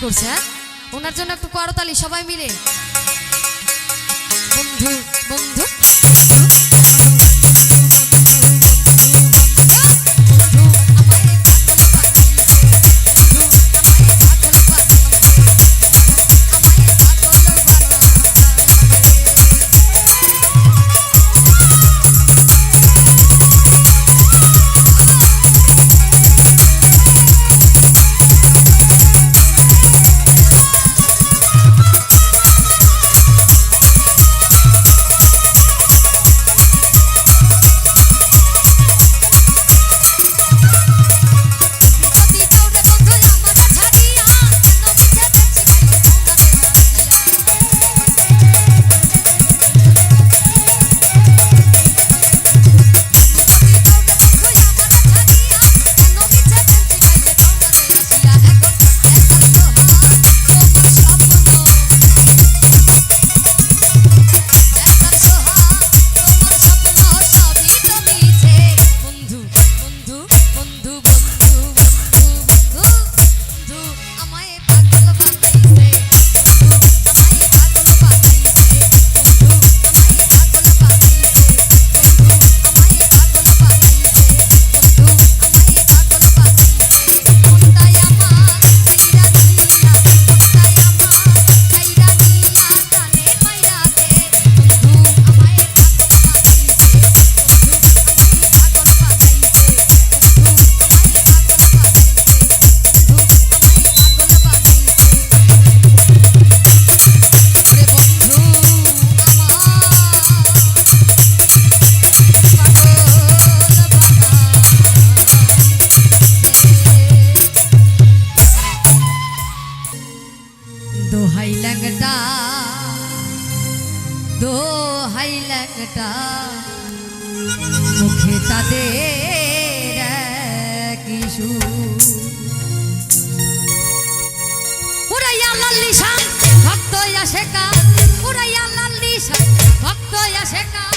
করছে হ্যাঁ? ওনার জন্য একটু করতালি সবাই মিলে। দোহাই ল্যাংটা দোহাই ল্যাংটা মুখে তাদের কিশু উড়াইয়া লাল্লি শান ভক্ত আসে কা উড়াইয়া লাল্লি শান ভক্ত আসে কা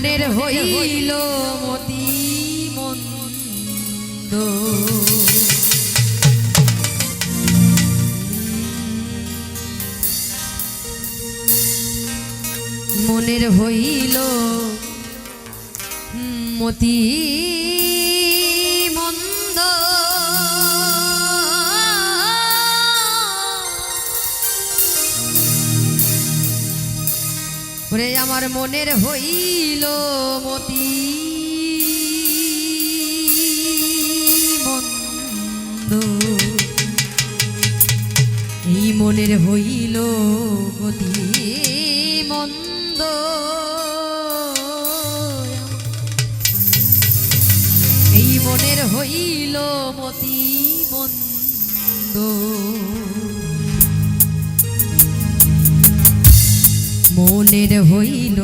মনের হইল মতি মন্দ। মনের হইল মতি ওরে আমার মনের হইল মতি। মন্দ এই মনের হইল মতি। মন্দ এই মনের হইল মতি। মন্দ মনের হইল।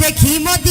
দেখি মদিনা